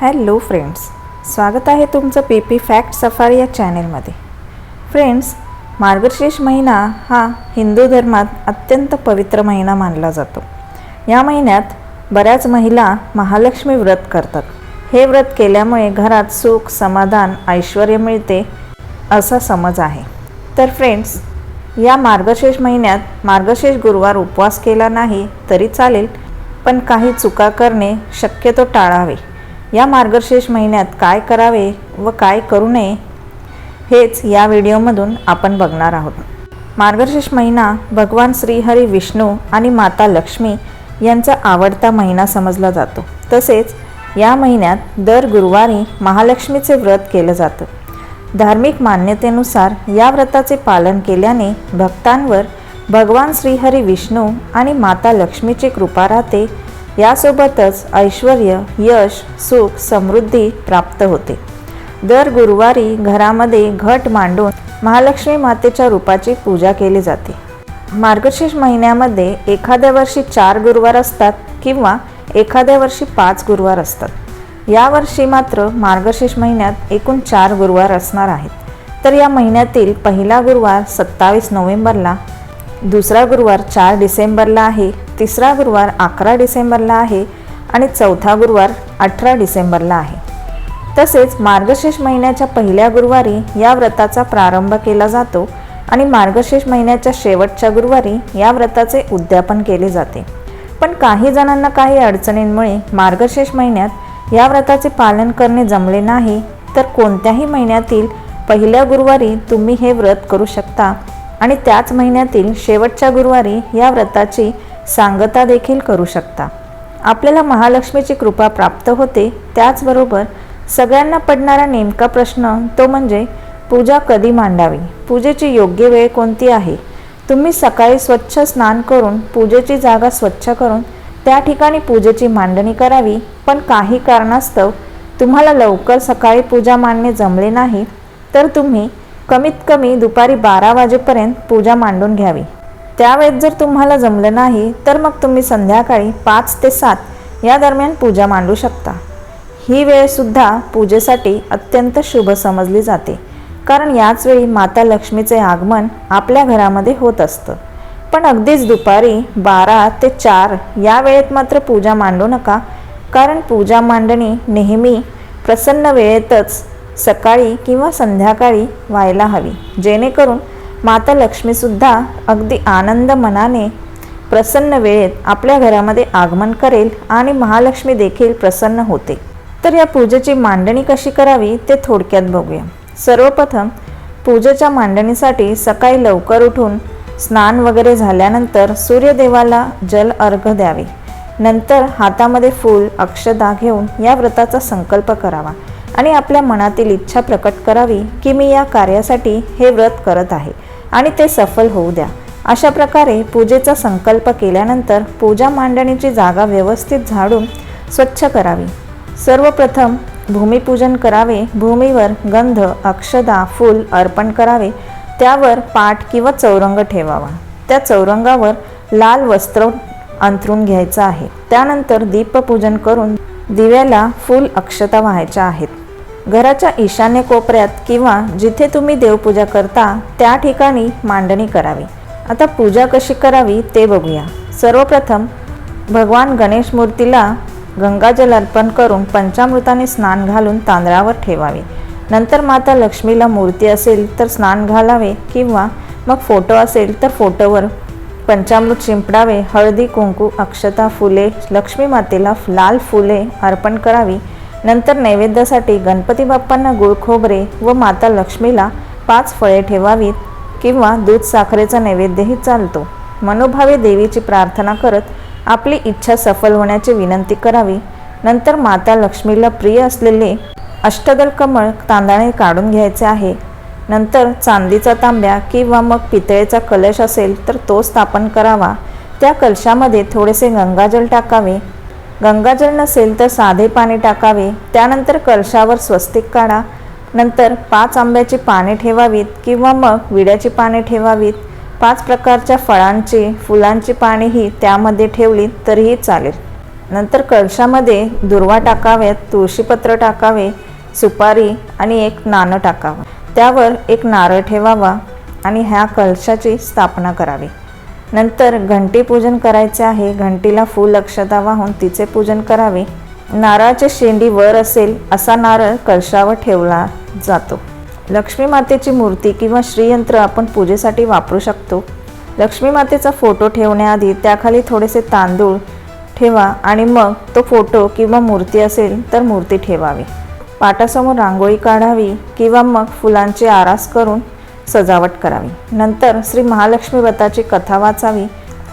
Hello friends स्वागत आहे तुमचं पी पी फॅक्ट सफारी या चॅनेलमध्ये. फ्रेंड्स मार्गशीर्ष महिना हा हिंदू धर्मात अत्यंत पवित्र महिना मानला जातो. या महिन्यात बऱ्याच महिला महालक्ष्मी व्रत करतात. हे व्रत केल्यामुळे घरात सुख समाधान ऐश्वर मिळते असा समज आहे. तर फ्रेंड्स या मार्गशीर्ष महिन्यात मार्गशीर्ष गुरुवार उपवास केला नाही तरी चालेल पण काही चुका करणे शक्यतो टाळावे. या मार्गशीर्ष महिन्यात काय करावे व काय करू नये हेच या व्हिडिओमधून आपण बघणार आहोत. मार्गशीर्ष महिना भगवान श्रीहरी विष्णू आणि माता लक्ष्मी यांचा आवडता महिना समजला जातो. तसेच या महिन्यात दर गुरुवारी महालक्ष्मीचे व्रत केलं जातं. धार्मिक मान्यतेनुसार या व्रताचे पालन केल्याने भक्तांवर भगवान श्रीहरी विष्णू आणि माता लक्ष्मीची कृपा राहते यासोबतच ऐश्वर यश सुख समृद्धी प्राप्त होते. दर गुरुवारी घरामध्ये घट मांडून महालक्ष्मी मातेच्या रूपाची पूजा केली जाते. मार्गशीर्ष महिन्यामध्ये एखाद्या वर्षी चार गुरुवार असतात किंवा एखाद्या वर्षी पाच गुरुवार असतात. यावर्षी मात्र मार्गशीर्ष महिन्यात एकूण चार गुरुवार असणार आहेत. तर या महिन्यातील पहिला गुरुवार सत्तावीस नोव्हेंबरला दुसरा गुरुवार चार डिसेंबरला आहे. तिसरा गुरुवार अकरा डिसेंबरला आहे आणि चौथा गुरुवार अठरा डिसेंबरला आहे. तसेच मार्गशीर्ष महिन्याच्या पहिल्या गुरुवारी या व्रताचा प्रारंभ केला जातो आणि मार्गशीर्ष महिन्याच्या शेवटच्या गुरुवारी या व्रताचे उद्यापन केले जाते. पण काही जणांना काही अडचणींमुळे मार्गशीर्ष महिन्यात या व्रताचे पालन करणे जमले नाही तर कोणत्याही महिन्यातील पहिल्या गुरुवारी तुम्ही हे व्रत करू शकता आणि त्याच महिन्यातील शेवटच्या गुरुवारी या व्रताची सांगता देखील करू शकता. आपल्याला महालक्ष्मीची कृपा प्राप्त होते त्याचबरोबर सगळ्यांना पडणारा नेमका प्रश्न तो म्हणजे पूजा कधी मांडावी? पूजेची योग्य वेळ कोणती आहे? तुम्ही सकाळी स्वच्छ स्नान करून पूजेची जागा स्वच्छ करून त्या ठिकाणी पूजेची मांडणी करावी. पण काही कारणास्तव तुम्हाला लवकर सकाळी पूजा मांडणे जमले नाही तर तुम्ही कमीत कमी दुपारी बारा वाजेपर्यंत पूजा मांडून घ्यावी. त्यावेळेत जर तुम्हाला जमलं नाही तर मग तुम्ही संध्याकाळी पाच ते सात या दरम्यान पूजा मांडू शकता. ही वेळसुद्धा पूजेसाठी अत्यंत शुभ समजली जाते. कारण याच वेळी माता लक्ष्मीचे आगमन आपल्या घरामध्ये होत असतं. पण अगदीच दुपारी बारा ते चार या वेळेत मात्र पूजा मांडू नका. कारण पूजा मांडणी नेहमी प्रसन्न वेळेतच सकाळी किंवा संध्याकाळी व्हायला हवी. जेणेकरून माता लक्ष्मीसुद्धा अगदी आनंद मनाने प्रसन्न वेळेत आपल्या घरामध्ये आगमन करेल आणि महालक्ष्मी देखील प्रसन्न होते. तर या पूजेची मांडणी कशी करावी ते थोडक्यात बघूया. सर्वप्रथम पूजेच्या मांडणीसाठी सकाळी लवकर उठून स्नान वगैरे झाल्यानंतर सूर्यदेवाला जल अर्घ द्यावे. नंतर हातामध्ये फूल अक्षदा घेऊन या व्रताचा संकल्प करावा आणि आपल्या मनातील इच्छा प्रकट करावी की मी या कार्यासाठी हे व्रत करत आहे. आणि ते सफल होऊ द्या. अशा प्रकारे पूजेचा संकल्प केल्यानंतर पूजा मांडणीची जागा व्यवस्थित झाडून स्वच्छ करावी. सर्वप्रथम भूमिपूजन करावे भूमीवर गंध अक्षदा फूल अर्पण करावे त्यावर पाठ किंवा चौरंग ठेवावा. त्या चौरंगावर लाल वस्त्र अंथरून घ्यायचं आहे. त्यानंतर दीपपूजन करून दिव्याला फूल अक्षता व्हायच्या आहेत. घराच्या ईशान्य कोपऱ्यात किंवा जिथे तुम्ही देवपूजा करता त्या ठिकाणी मांडणी करावी. आता पूजा कशी करावी ते बघूया. सर्वप्रथम भगवान गणेश मूर्तीला गंगाजल अर्पण करून पंचामृताने स्नान घालून तांदळावर ठेवावे. नंतर माता लक्ष्मीला मूर्ती असेल तर स्नान घालावे किंवा मग फोटो असेल तर फोटोवर पंचामृत शिंपडावे हळदी कुंकू अक्षता फुले लक्ष्मी मातेला लाल फुले अर्पण करावी. नंतर नैवेद्यासाठी गणपती बाप्पांना गुळ खोबरे व माता लक्ष्मीला पाच फळे ठेवावीत किंवा दूध साखरेचा नैवेद्यही चालतो. मनोभावे देवीची प्रार्थना करत आपली इच्छा सफल होण्याची विनंती करावी. नंतर माता लक्ष्मीला प्रिय असलेले अष्टदल कमळ तांदळाने काढून घ्यायचे आहे. नंतर चांदीचा तांब्या किंवा मग पितळेचा कलश असेल तर तो स्थापन करावा. त्या कलशामध्ये थोडेसे गंगाजल टाकावे. गंगाजल नसेल तर साधे पाणी टाकावे त्यानंतर कलशावर स्वस्तिक काढा. नंतर पाच आंब्याची पाने ठेवावीत किंवा मग विड्याची पाने ठेवावीत. पाच प्रकारच्या फळांची फुलांची पानेही त्यामध्ये ठेवली तरीही चालेल. नंतर कळशामध्ये दुर्वा टाकाव्यात तुळशीपत्र टाकावे सुपारी आणि एक नाणं टाकावं. त्यावर एक नारळ ठेवावा आणि ह्या कलशाची स्थापना करावी. नंतर घंटी पूजन करायचे आहे. घंटीला फूल अक्षता वाहून तिचे पूजन करावे. नारळाच्या शेंडी वर असेल असा नारळ कळशावर ठेवला जातो. लक्ष्मी मातेची मूर्ती किंवा श्रीयंत्र आपण पूजेसाठी वापरू शकतो. लक्ष्मी मातेचा फोटो ठेवण्याआधी त्याखाली थोडेसे तांदूळ ठेवा आणि मग तो फोटो किंवा मूर्ती असेल तर मूर्ती ठेवावी. पाटासमोर रांगोळी काढावी किंवा मग फुलांची आरास करून सजावट करावी. नंतर श्री महालक्ष्मी व्रताची कथा वाचावी.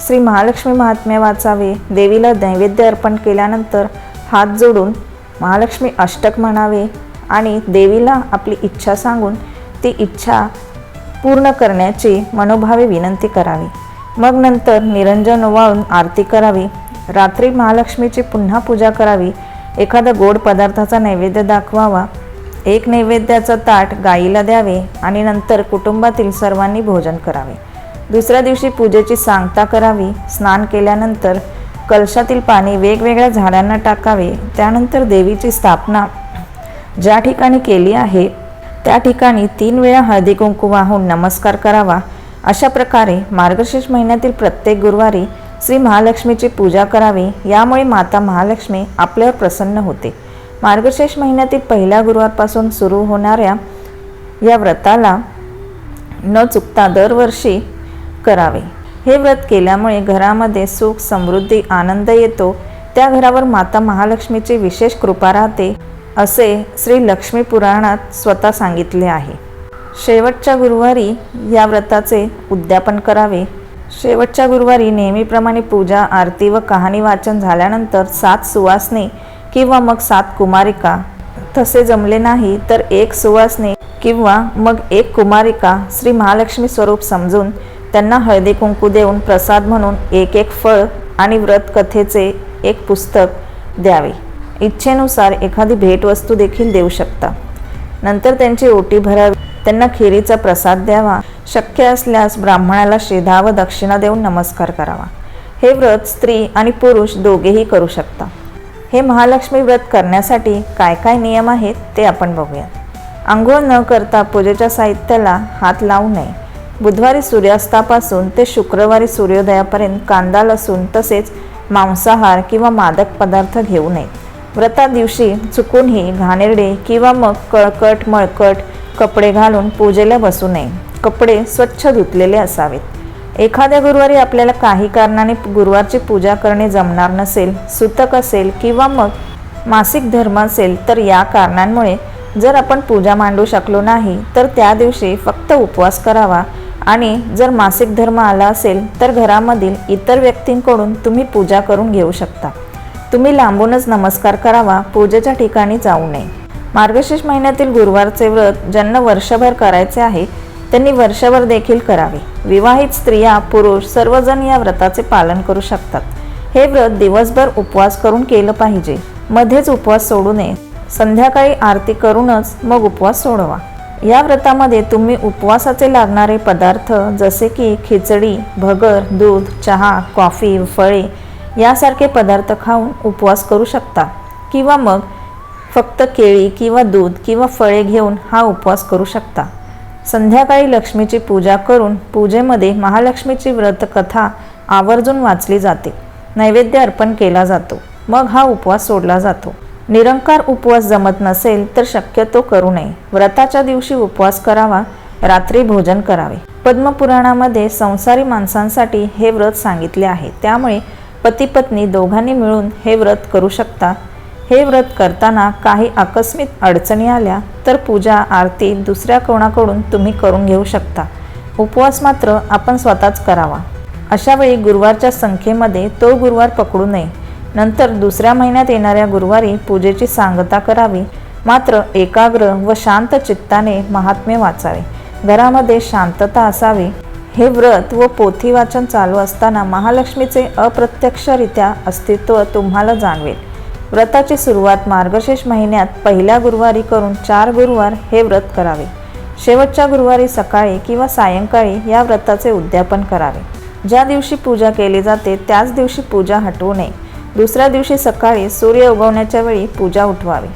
श्री महालक्ष्मी महात्म्य वाचावे. देवीला नैवेद्य अर्पण केल्यानंतर हात जोडून महालक्ष्मी अष्टक म्हणावे आणि देवीला आपली इच्छा सांगून ती इच्छा पूर्ण करण्याची मनोभावे विनंती करावी. मग नंतर निरंजन ओवाळून आरती करावी. रात्री महालक्ष्मीची पुन्हा पूजा करावी. एखादा गोड पदार्थाचा नैवेद्य दाखवावा. एक नैवेद्याचं ताट गाईला द्यावे आणि नंतर कुटुंबातील सर्वांनी भोजन करावे. दुसऱ्या दिवशी पूजेची सांगता करावी. स्नान केल्यानंतर कलशातील पाणी वेगवेगळ्या झाडांना टाकावे. त्यानंतर देवीची स्थापना ज्या ठिकाणी केली आहे त्या ठिकाणी तीन वेळा हळदी कुंकू वाहून नमस्कार करावा. अशा प्रकारे मार्गशीर्ष महिन्यातील प्रत्येक गुरुवारी श्री महालक्ष्मीची पूजा करावी. यामुळे माता महालक्ष्मी आपल्यावर प्रसन्न होते. मार्गशीर्ष महिन्यातील पहिल्या गुरुवारपासून सुरू होणाऱ्या या व्रताला न चुकता दरवर्षी करावे. हे व्रत केल्यामुळे घरामध्ये सुख समृद्धी आनंद येतो. त्या घरावर माता महालक्ष्मीची विशेष कृपा राहते असे श्री लक्ष्मी पुराणात स्वतः सांगितले आहे. शेवटच्या गुरुवारी या व्रताचे उद्यापन करावे. शेवटच्या गुरुवारी नेहमीप्रमाणे पूजा आरती व कहाणी वाचन झाल्यानंतर सात सुवासने किंवा मग सात कुमारिका. तसे जमले नाही तर एक सुवासने किंवा मग एक कुमारिका श्री महालक्ष्मी स्वरूप समजून त्यांना हळदी कुंकू देऊन प्रसाद म्हणून एक एक फळ आणि व्रत कथेचे एक पुस्तक द्यावे. इच्छेनुसार एखादी भेटवस्तू देखील देऊ शकता. नंतर त्यांची ओटी भरावी. त्यांना खिरीचा प्रसाद द्यावा. शक्य असल्यास ब्राह्मणाला शेधा व दक्षिणा देऊन नमस्कार करावा. हे व्रत स्त्री आणि पुरुष दोघेही करू शकता. हे महालक्ष्मी व्रत करण्यासाठी काय काय नियम आहेत ते आपण बघूया. आंघोळ न करता पूजेच्या साहित्याला हात लावू नये. बुधवारी सूर्यास्तापासून ते शुक्रवारी सूर्योदयापर्यंत कांदा लसूण तसेच मांसाहार किंवा मादक पदार्थ घेऊ नयेत व्रता दिवशी चुकूनही घाणेरडे किंवा मग कळकट मळकट कपडे घालून पूजेला बसू नये. कपडे स्वच्छ धुतलेले असावेत. एखाद्या गुरुवारी आपल्याला काही कारणाने गुरुवारची पूजा करणे जमणार नसेल सुतक असेल किंवा मग मासिक धर्म असेल तर या कारणांमुळे जर आपण पूजा मांडू शकलो नाही तर त्या दिवशी फक्त उपवास करावा. आणि जर मासिक धर्म आला असेल तर घरामधील इतर व्यक्तींकडून तुम्ही पूजा करून घेऊ शकता. तुम्ही लांबूनच नमस्कार करावा पूजेच्या ठिकाणी जाऊ नये. मार्गशीर्ष महिन्यातील गुरुवारचे व्रत ज्यांना वर्षभर करायचे आहे त्यांनी वर्षभर देखील करावे. विवाहित स्त्रिया पुरुष सर्वजण या व्रताचे पालन करू शकतात. हे व्रत दिवसभर उपवास करून केलं पाहिजे. मध्येच उपवास सोडू नये. संध्याकाळी आरती करूनच मग उपवास सोडवा. या व्रतामध्ये तुम्ही उपवासाचे लागणारे पदार्थ जसे की खिचडी भगर दूध चहा कॉफी फळे यासारखे पदार्थ खाऊन उपवास करू शकता. किंवा मग फक्त केळी किंवा दूध किंवा फळे घेऊन हा उपवास करू शकता. संध्याकाळी लक्ष्मीची पूजा करून पूजेमध्ये महालक्ष्मीची व्रतकथा आवर्जून वाचली जाते. नैवेद्य अर्पण केला जातो. मग हा उपवास सोडला जातो. निरंकार उपवास जमत नसेल तर शक्यतो करू नये. व्रताच्या दिवशी उपवास करावा रात्री भोजन करावे. पद्मपुराणामध्ये संसारी माणसांसाठी हे व्रत सांगितले आहे. त्यामुळे पती पत्नी दोघांनी मिळून हे व्रत करू शकता हे व्रत करताना काही आकस्मिक अडचणी आल्या तर पूजा आरती दुसऱ्या कोणाकडून तुम्ही करून घेऊ शकता. उपवास मात्र आपण स्वतःच करावा. अशा वेळी गुरुवारच्या संख्येमध्ये तो गुरुवार पकडू नये. नंतर दुसऱ्या महिन्यात येणाऱ्या गुरुवारी पूजेची सांगता करावी. मात्र एकाग्र व शांत चित्ताने महात्म्य वाचावे. घरामध्ये शांतता असावी. हे व्रत व पोथी वाचन चालू असताना महालक्ष्मीचे अप्रत्यक्षरित्या अस्तित्व तुम्हाला जाणवेल. व्रताची सुरुवात मार्गशीर्ष महिन्यात पहिल्या गुरुवारी करून चार गुरुवार हे व्रत करावे. शेवटच्या गुरुवारी सकाळी किंवा सायंकाळी या व्रताचे उद्यापन करावे. ज्या दिवशी पूजा केली जाते त्याच दिवशी पूजा हटवू नये. दुसऱ्या दिवशी सकाळी सूर्य उगवण्याच्या वेळी पूजा उठवावी.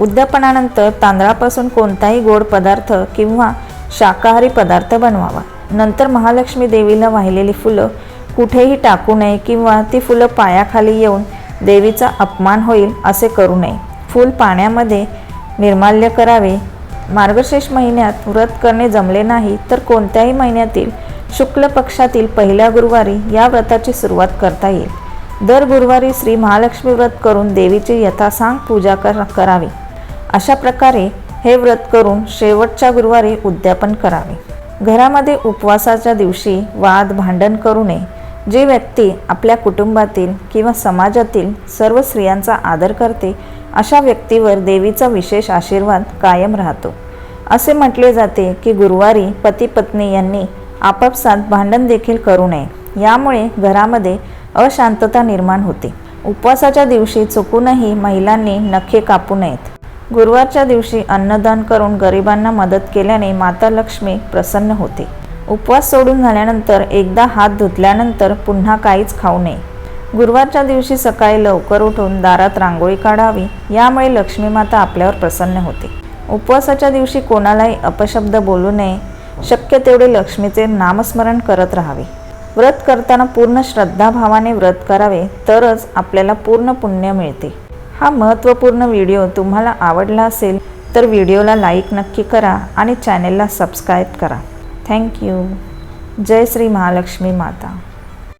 उद्यापनानंतर तांदळापासून कोणताही गोड पदार्थ किंवा शाकाहारी पदार्थ बनवावा. नंतर महालक्ष्मी देवीला वाहिलेली फुलं कुठेही टाकू नये किंवा ती फुलं पायाखाली येऊन देवीचा अपमान होईल असे करू नये. फूल पाण्यामध्ये निर्माल्य करावे. मार्गशीर्ष महिन्यात व्रत करणे जमले नाही तर कोणत्याही महिन्यातील शुक्ल पक्षातील पहिल्या गुरुवारी या व्रताची सुरुवात करता येईल. दर गुरुवारी श्री महालक्ष्मी व्रत करून देवीची यथासांग पूजा कर करावी. अशा प्रकारे हे व्रत करून शेवटच्या गुरुवारी उद्यापन करावे. घरामध्ये उपवासाच्या दिवशी वाद भांडण करू नये. जी व्यक्ती आपल्या कुटुंबातील किंवा समाजातील सर्व स्त्रियांचा आदर करते अशा व्यक्तीवर देवीचा विशेष आशीर्वाद कायम राहतो. असे म्हटले जाते की गुरुवारी पती पत्नी यांनी आपापसात भांडण देखील करू नये. यामुळे घरामध्ये अशांतता निर्माण होते. उपवासाच्या दिवशी चुकूनही महिलांनी नखे कापू नयेत. गुरुवारच्या दिवशी अन्नदान करून गरिबांना मदत केल्याने माता लक्ष्मी प्रसन्न होते. उपवास सोडून झाल्यानंतर एकदा हात धुतल्यानंतर पुन्हा काहीच खाऊ नये. गुरुवारच्या दिवशी सकाळी लवकर उठून दारात रांगोळी काढावी यामुळे लक्ष्मी माता आपल्यावर प्रसन्न होते. उपवासाच्या दिवशी कोणालाही अपशब्द बोलू नये शक्य तेवढे लक्ष्मीचे नामस्मरण करत राहावे. व्रत करताना पूर्ण श्रद्धाभावाने व्रत करावे तरच आपल्याला पूर्ण पुण्य मिळते. हा महत्त्वपूर्ण व्हिडिओ तुम्हाला आवडला असेल तर व्हिडिओला लाईक नक्की करा आणि चॅनेलला सबस्क्राईब करा. थँक्यू जय श्री महालक्ष्मी माता